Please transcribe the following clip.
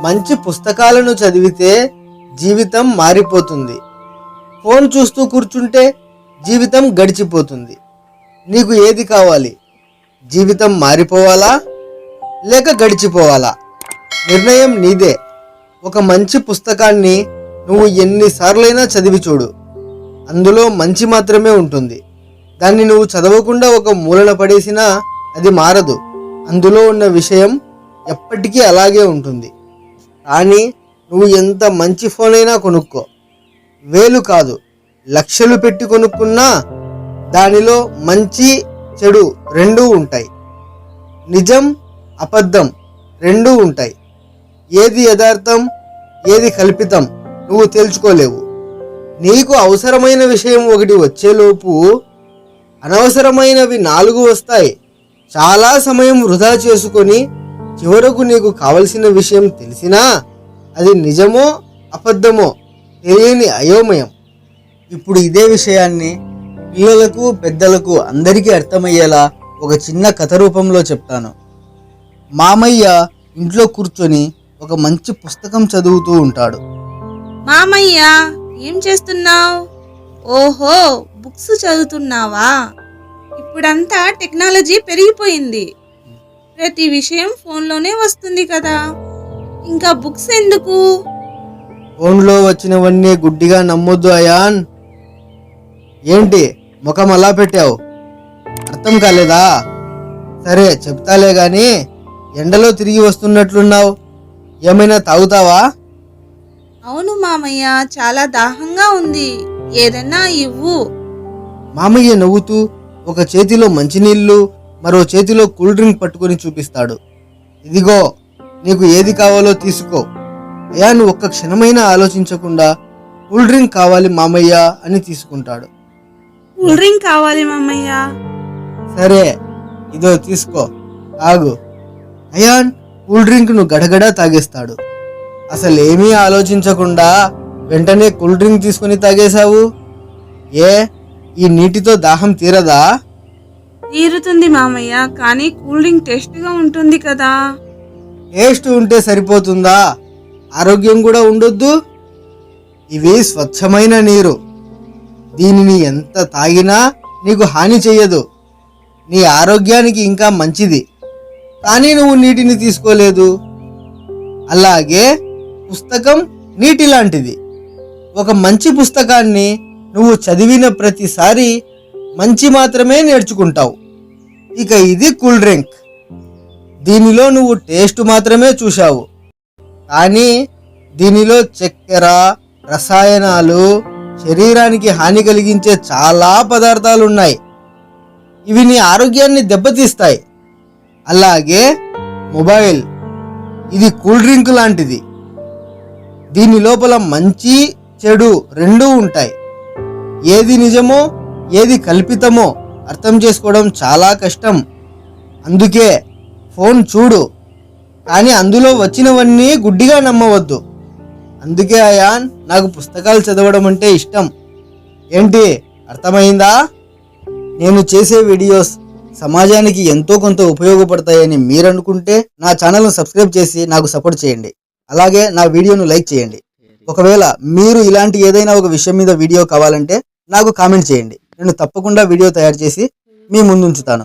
మంచి పుస్తకాలను చదివితే జీవితం మారిపోతుంది. ఫోన్ చూస్తూ కూర్చుంటే జీవితం గడిచిపోతుంది. నీకు ఏది కావాలి? జీవితం మారిపోవాలా? లేక గడిచిపోవాలా? నిర్ణయం నీదే. ఒక మంచి పుస్తకాన్ని నువ్వు ఎన్నిసార్లైనా చదివి చూడు. అందులో మంచి మాత్రమే ఉంటుంది. దాన్ని నువ్వు చదవకుండా ఒక మూలన పడేసినా అది మారదు. అందులో ఉన్న విషయం ఎప్పటికీ అలాగే ఉంటుంది. కానీ నువ్వు ఎంత మంచి ఫోన్ అయినా కొనుక్కో. వేలు కాదు లక్షలు పెట్టి కొనుక్కున్నా దానిలో మంచి చెడు రెండూ ఉంటాయి. నిజం అబద్ధం రెండూ ఉంటాయి. ఏది యథార్థం ఏది కల్పితం నువ్వు తెలుసుకోలేవు. నీకు అవసరమైన విషయం ఒకటి వచ్చేలోపు అనవసరమైనవి నాలుగు వస్తాయి. చాలా సమయం వృధా చేసుకొని చివరకు నీకు కావలసిన విషయం తెలిసినా అది నిజమో అబద్ధమో తెలియని అయోమయం. ఇప్పుడు ఇదే విషయాన్ని పిల్లలకు పెద్దలకు అందరికీ అర్థమయ్యేలా ఒక చిన్న కథ రూపంలో చెప్తాను. మామయ్య ఇంట్లో కూర్చొని ఒక మంచి పుస్తకం చదువుతూ ఉంటాడు. మామయ్య ఏం చేస్తున్నావు? ఓహో బుక్స్ చదువుతున్నావా? ఇప్పుడంతా టెక్నాలజీ పెరిగిపోయింది. ప్రతి విషయం ఫోన్లోనే వస్తుంది కదా. ఇంకా బుక్స్ ఎందుకు? ఫోన్లో వచ్చినవన్నీ గుడ్డిగా నమ్మొద్దు అయాన్. ఏంటి ముఖం అలా పెట్టావు? అర్థం కాలేదా? సరే చెప్తాలే గాని ఎండలో తిరిగి వస్తున్నట్లున్నావు. ఏమైనా తాగుతావా? అవును మామయ్య చాలా దాహంగా ఉంది. ఏదన్నా ఇవ్వు. మామయ్య నవ్వుతూ ఒక చేతిలో మంచినీళ్ళు మరో చేతిలో కూల్ డ్రింక్ పట్టుకొని చూపిస్తాడు. ఇదిగో నీకు ఏది కావాలో తీసుకో. అయా నువ్వు ఒక్క క్షణమైనా ఆలోచించకుండా కూల్ డ్రింక్ కావాలి మామయ్య అని తీసుకుంటాడు. కూల్ డ్రింక్ కావాలి మామయ్య. సరే ఇదో తీసుకో తాగు. అయాన్ కూల్ డ్రింక్ను గడగడా తాగేస్తాడు. అసలు ఏమీ ఆలోచించకుండా వెంటనే కూల్ డ్రింక్ తీసుకుని తాగేశావు? ఏ ఈ నీటితో దాహం తీరదా? తీరుతుంది మామయ్య కానీ కూల్ డ్రింక్ టేస్ట్గా ఉంటుంది కదా. టేస్ట్ ఉంటే సరిపోతుందా? ఆరోగ్యం కూడా ఉండొద్దు. ఇవి స్వచ్ఛమైన నీరు. దీనిని ఎంత తాగినా నీకు హాని చెయ్యదు. నీ ఆరోగ్యానికి ఇంకా మంచిది. కానీ నువ్వు నీటిని తీసుకోలేదు. అలాగే పుస్తకం నీటి లాంటిది. ఒక మంచి పుస్తకాన్ని నువ్వు చదివిన ప్రతిసారి మంచి మాత్రమే నేర్చుకుంటావు. ఇక ఇది కూల్ డ్రింక్. దీనిలో నువ్వు టేస్ట్ మాత్రమే చూశావు. కానీ దీనిలో చక్కెర రసాయనాలు శరీరానికి హాని కలిగించే చాలా పదార్థాలు ఉన్నాయి ఇవి నీ ఆరోగ్యాన్ని దెబ్బతీస్తాయి. అలాగే మొబైల్. ఇది కూల్ డ్రింక్ లాంటిది. దీని లోపల మంచి చెడు రెండూ ఉంటాయి. ఏది నిజమో ఏది కల్పితమో అర్థం చేసుకోవడం చాలా కష్టం. అందుకే ఫోన్ చూడు. కానీ అందులో వచ్చినవన్నీ గుడ్డిగా నమ్మవద్దు. అందుకే అయాన్ నాకు పుస్తకాలు చదవడం అంటే ఇష్టం. ఏంటి? అర్థమైందా? నేను చేసే వీడియోస్ సమాజానికి ఎంతో కొంత ఉపయోగపడతాయని మీరు అనుకుంటే నా ఛానల్ను సబ్స్క్రైబ్ చేసి నాకు సపోర్ట్ చేయండి. అలాగే నా వీడియోను లైక్ చేయండి. ఒకవేళ మీరు ఇలాంటి ఏదైనా ఒక విషయం మీద వీడియో కావాలంటే నాకు కామెంట్ చేయండి. నేను తప్పకుండా వీడియో తయారు చేసి మీ ముందుంచుతాను.